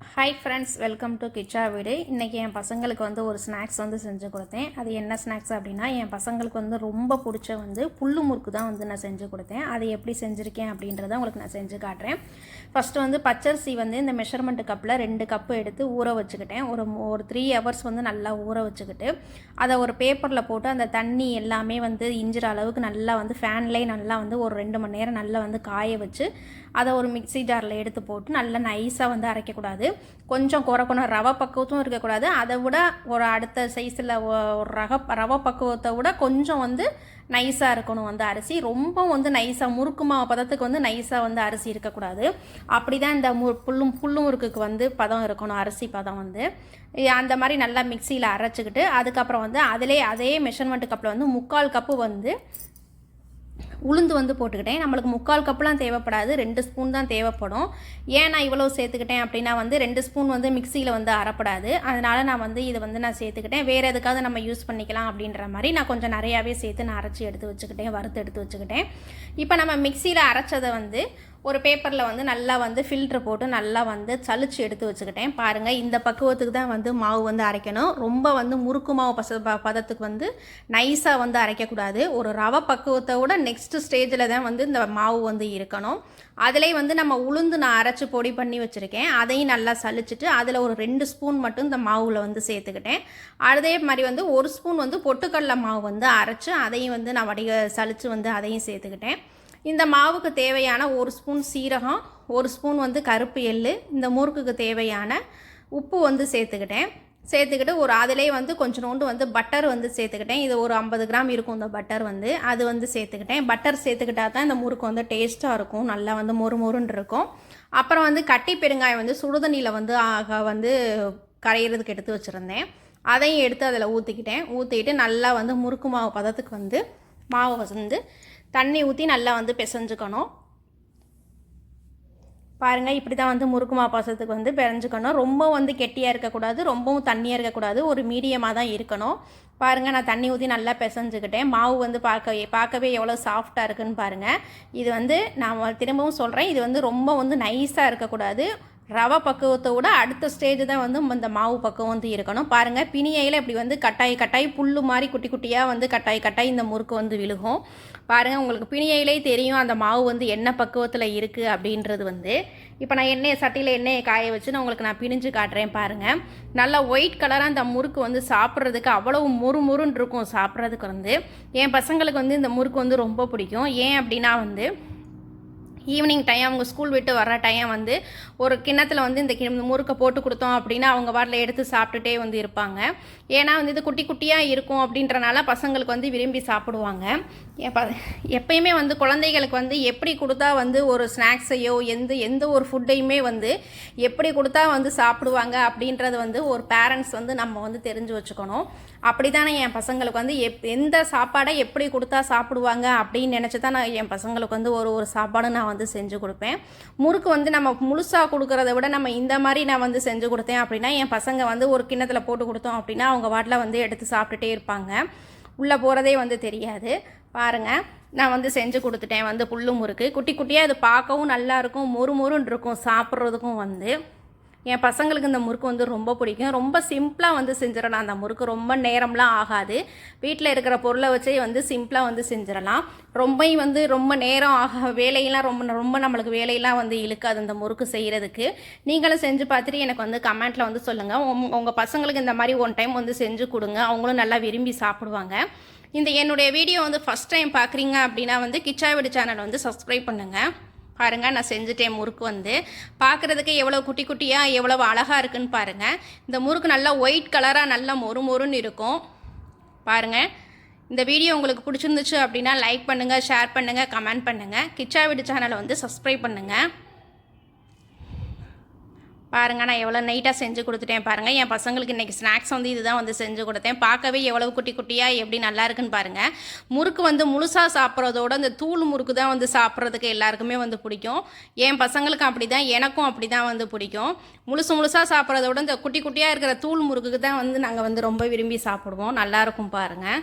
Hi friends welcome to Kicha வீடு இன்றைக்கி என் பசங்களுக்கு வந்து ஒரு ஸ்நாக்ஸ் வந்து செஞ்சு கொடுத்தேன். அது என்ன ஸ்நாக்ஸ் அப்படின்னா என் பசங்களுக்கு வந்து ரொம்ப பிடிச்ச வந்து புல்லு முறுக்கு தான் வந்து நான் செஞ்சு கொடுத்தேன். அதை எப்படி செஞ்சுருக்கேன் அப்படின்றத உங்களுக்கு நான் செஞ்சு காட்டுறேன். ஃபஸ்ட்டு வந்து பச்சரிசி வந்து இந்த மெஷர்மெண்ட் கப்பில் ரெண்டு கப்பு எடுத்து ஊற வச்சுக்கிட்டேன். ஒரு ஒரு த்ரீ ஹவர்ஸ் வந்து நல்லா ஊற வச்சுக்கிட்டு அதை ஒரு பேப்பரில் போட்டு அந்த தண்ணி எல்லாமே வந்து இஞ்சிற அளவுக்கு நல்லா வந்து ஃபேன்லேயே நல்லா வந்து ஒரு ரெண்டு மணி நேரம் நல்லா வந்து காய வச்சு அதை ஒரு மிக்ஸி ஜாரில் எடுத்து போட்டு நல்லா நைஸாக வந்து அரைக்கக்கூடாது. கொஞ்சம் குறைக்கணும் ரவை பக்குவத்தும் இருக்கக்கூடாது. அதை விட ஒரு அடுத்த சைஸில் ஒரு ரக ரவை பக்குவத்தை விட கொஞ்சம் வந்து நைஸாக இருக்கணும் வந்து அரிசி. ரொம்ப வந்து நைஸாக முறுக்கு மாவு பதத்துக்கு வந்து நைஸாக வந்து அரிசி இருக்கக்கூடாது. அப்படி தான் இந்த மு புல்லும் புல்லும் முறுக்குக்கு வந்து பதம் இருக்கணும் அரிசி பதம் வந்து. அந்த மாதிரி நல்லா மிக்சியில் அரைச்சிக்கிட்டு அதுக்கப்புறம் வந்து அதிலே அதே மெஷர்மெண்ட் கப்பில் வந்து முக்கால் கப்பு வந்து உளுந்து வந்து போட்டுக்கிட்டேன். நம்மளுக்கு முக்கால் கப்புலாம் தேவைப்படாது. ரெண்டு ஸ்பூன் தான் தேவைப்படும். ஏன் நான் இவ்வளோ சேர்த்துக்கிட்டேன் அப்படின்னா வந்து ரெண்டு ஸ்பூன் வந்து மிக்சியில் வந்து அரைப்படாது. அதனால் நான் வந்து இதை வந்து நான் சேர்த்துக்கிட்டேன். வேறு எதுக்காவது நம்ம யூஸ் பண்ணிக்கலாம் அப்படின்ற மாதிரி நான் கொஞ்சம் நிறையாவே சேர்த்து நான் அரைச்சி எடுத்து வச்சுக்கிட்டேன். வறுத்து எடுத்து வச்சுக்கிட்டேன். இப்போ நம்ம மிக்சியில் அரைச்சதை வந்து ஒரு பேப்பரில் வந்து நல்லா வந்து ஃபில்ட்ரு போட்டு நல்லா வந்து சளிச்சு எடுத்து வச்சுக்கிட்டேன். பாருங்கள் இந்த பக்குவத்துக்கு தான் வந்து மாவு வந்து அரைக்கணும். ரொம்ப வந்து முறுக்கு மாவு பச ப- பதத்துக்கு வந்து நைஸாக வந்து அரைக்கக்கூடாது. ஒரு ரவை பக்குவத்தை விட நெக்ஸ்ட்டு ஸ்டேஜில் தான் வந்து இந்த மாவு வந்து இருக்கணும். அதிலே வந்து நம்ம உளுந்து நான் அரைச்சி பொடி பண்ணி வச்சுருக்கேன். அதையும் நல்லா சலிச்சிட்டு அதில் ஒரு ரெண்டு ஸ்பூன் மட்டும் இந்த மாவில் வந்து சேர்த்துக்கிட்டேன். அதே மாதிரி வந்து ஒரு ஸ்பூன் வந்து பொட்டுக்கடலை மாவு வந்து அரைச்சி அதையும் வந்து நான் வடிக சளிச்சு வந்து அதையும் சேர்த்துக்கிட்டேன். இந்த மாவுக்கு தேவையான ஒரு ஸ்பூன் சீரகம் ஒரு ஸ்பூன் வந்து கருப்பு எள்ளு இந்த முறுக்குக்கு தேவையான உப்பு வந்து சேர்த்துக்கிட்டேன். சேர்த்துக்கிட்டு ஒரு அதிலே வந்து கொஞ்சோண்டு வந்து பட்டர் வந்து சேர்த்துக்கிட்டேன். இது ஒரு ஐம்பது கிராம் இருக்கும் இந்த பட்டர் வந்து. அது வந்து சேர்த்துக்கிட்டேன். பட்டர் சேர்த்துக்கிட்டா தான் இந்த முறுக்கு வந்து டேஸ்ட்டாக இருக்கும். நல்லா வந்து மொறு மொறுன்னு இருக்கும். அப்புறம் வந்து கட்டி பெருங்காயம் வந்து சுடுதண்ணியில் வந்து ஆக வந்து கரையிறதுக்கு எடுத்து வச்சுருந்தேன். அதையும் எடுத்து அதில் ஊற்றிக்கிட்டேன் ஊற்றிக்கிட்டு நல்லா வந்து முறுக்கு மாவு பதத்துக்கு வந்து மாவை வந்து தண்ணி ஊற்றி நல்லா வந்து பிசைஞ்சுக்கணும். பாருங்கள் இப்படி தான் வந்து முறுக்கு மாப்பாசத்துக்கு வந்து பிறஞ்சுக்கணும் ரொம்ப வந்து கெட்டியாக இருக்கக்கூடாது ரொம்பவும் தண்ணியாக இருக்கக்கூடாது ஒரு மீடியமாக தான் இருக்கணும். பாருங்கள் நான் தண்ணி ஊற்றி நல்லா பிசைஞ்சுக்கிட்டேன். மாவு வந்து பார்க்க பார்க்கவே எவ்வளோ சாஃப்டாக இருக்குன்னு பாருங்கள் இது வந்து நான் திரும்பவும் சொல்கிறேன் இது வந்து ரொம்ப வந்து நைஸாக இருக்கக்கூடாது. ரவை பக்குவத்தை விட அடுத்த ஸ்டேஜ் தான் வந்து இந்த மாவு பக்குவம் வந்து இருக்கணும். பாருங்கள் பிணியையில் இப்படி வந்து கட்டாய் கட்டாய் புல்லு மாதிரி குட்டி குட்டியாக வந்து கட்டாய் கட்டாய் இந்த முறுக்கு வந்து விழுகும். பாருங்கள் உங்களுக்கு பிணியையிலே தெரியும் அந்த மாவு வந்து என்ன பக்குவத்தில் இருக்குது அப்படின்றது வந்து. இப்போ நான் எண்ணெயை சட்டியில் எண்ணெயை காய வச்சு நான் உங்களுக்கு நான் பிணிஞ்சு காட்டுறேன் பாருங்கள் நல்லா ஒயிட் கலராக அந்த முறுக்கு வந்து சாப்பிட்றதுக்கு அவ்வளவு மொறு மொறுன்னு இருக்கும் சாப்பிட்றதுக்கு வந்து. என் பசங்களுக்கு வந்து இந்த முறுக்கு வந்து ரொம்ப பிடிக்கும். ஏன் அப்படின்னா வந்து ஈவினிங் டைம் அவங்க ஸ்கூல் விட்டு வர டைம் வந்து ஒரு கிண்ணத்தில் வந்து இந்த கிண முறுக்கை போட்டு கொடுத்தோம் அப்படின்னா அவங்க வாட்டில் எடுத்து சாப்பிட்டுட்டே வந்து இருப்பாங்க. ஏன்னா வந்து இது குட்டி குட்டியாக இருக்கும் அப்படின்றனால பசங்களுக்கு வந்து விரும்பி சாப்பிடுவாங்க. எப்போ எப்பயுமே வந்து குழந்தைகளுக்கு வந்து எப்படி கொடுத்தா வந்து ஒரு ஸ்நாக்ஸையோ எந்த எந்த ஒரு ஃபுட்டையுமே வந்து எப்படி கொடுத்தா வந்து சாப்பிடுவாங்க அப்படின்றது வந்து ஒரு பேரண்ட்ஸ் வந்து நம்ம வந்து தெரிஞ்சு வச்சுக்கணும். அப்படி தானே என் பசங்களுக்கு வந்து எப் எந்த சாப்பாடை எப்படி கொடுத்தா சாப்பிடுவாங்க அப்படின்னு நினச்சி தான் நான் என் பசங்களுக்கு வந்து ஒரு ஒரு சாப்பாடு நான் வந்து வந்து செஞ்சு கொடுப்பேன். முறுக்கு வந்து நம்ம முழுசாக கொடுக்குறத விட நம்ம இந்த மாதிரி நான் வந்து செஞ்சு கொடுத்தேன் அப்படின்னா என் பசங்க வந்து ஒரு கிண்ணத்தில் போட்டு கொடுத்தோம் அப்படின்னா அவங்க வாட்டில் வந்து எடுத்து சாப்பிட்டுட்டே இருப்பாங்க. உள்ளே போகிறதே வந்து தெரியாது. பாருங்கள் நான் வந்து செஞ்சு கொடுத்துட்டேன் வந்து புல்லு முறுக்கு. குட்டி குட்டியாக இது பார்க்கவும் நல்லாயிருக்கும் மொறு மொறுன்னு இருக்கும் சாப்பிட்றதுக்கும் வந்து. என் பசங்களுக்கு இந்த முறுக்கு வந்து ரொம்ப பிடிக்கும். ரொம்ப சிம்பிளாக வந்து செஞ்சிடலாம். அந்த முறுக்கு ரொம்ப நேரம்லாம் ஆகாது. வீட்டில் இருக்கிற பொருளை வச்சே வந்து சிம்பிளாக வந்து செஞ்சிடலாம். ரொம்பையும் வந்து ரொம்ப நேரம் ஆக வேலையெல்லாம் ரொம்ப ரொம்ப நம்மளுக்கு வேலையெல்லாம் வந்து இழுக்காது அந்த முறுக்கு செய்கிறதுக்கு நீங்களும் செஞ்சு பார்த்துட்டு எனக்கு வந்து கமெண்ட்டில் வந்து சொல்லுங்கள் உங்கள் பசங்களுக்கு இந்த மாதிரி ஒன் டைம் வந்து செஞ்சு கொடுங்க. அவங்களும் நல்லா விரும்பி சாப்பிடுவாங்க. இந்த என்னுடைய வீடியோ வந்து ஃபஸ்ட் டைம் பார்க்குறீங்க அப்படின்னா வந்து கிச்சாவிடு சேனல் வந்து சப்ஸ்கிரைப் பண்ணுங்கள் பாருங்கள் நான் செஞ்சுட்டேன் முறுக்கு வந்து. பார்க்குறதுக்கு எவ்வளோ குட்டி குட்டியாக எவ்வளோ அழகாக இருக்குன்னு பாருங்கள் இந்த முறுக்கு நல்லா ஒயிட் கலராக நல்லா மொறு மொறுன்னு இருக்கும். பாருங்கள் இந்த வீடியோ உங்களுக்கு பிடிச்சிருந்துச்சு அப்படின்னா லைக் பண்ணுங்கள் ஷேர் பண்ணுங்கள் கமெண்ட் பண்ணுங்கள் கிச்சா வீடு சேனலை வந்து சப்ஸ்கிரைப் பண்ணுங்கள் பாருங்கள் நான் எவ்வளோ நைட்டாக செஞ்சு கொடுத்துட்டேன் பாருங்கள் என் பசங்களுக்கு இன்றைக்கி ஸ்நாக்ஸ் வந்து இதுதான் வந்து செஞ்சு கொடுத்தேன். பார்க்கவே எவ்வளவு குட்டி குட்டியாக எப்படி நல்லா இருக்குன்னு பாருங்கள் முறுக்கு வந்து முழுசாக சாப்பிட்றதோட இந்த தூள் முறுக்கு தான் வந்து சாப்பிட்றதுக்கு எல்லாருக்குமே வந்து பிடிக்கும். என் பசங்களுக்கு அப்படி தான் எனக்கும் அப்படி தான் வந்து பிடிக்கும். முழுசு முழுசாக சாப்பிட்றத விட இந்த குட்டி குட்டியாக இருக்கிற தூள் முறுக்குக்கு தான் வந்து நாங்கள் வந்து ரொம்ப விரும்பி சாப்பிடுவோம். நல்லாயிருக்கும் பாருங்கள்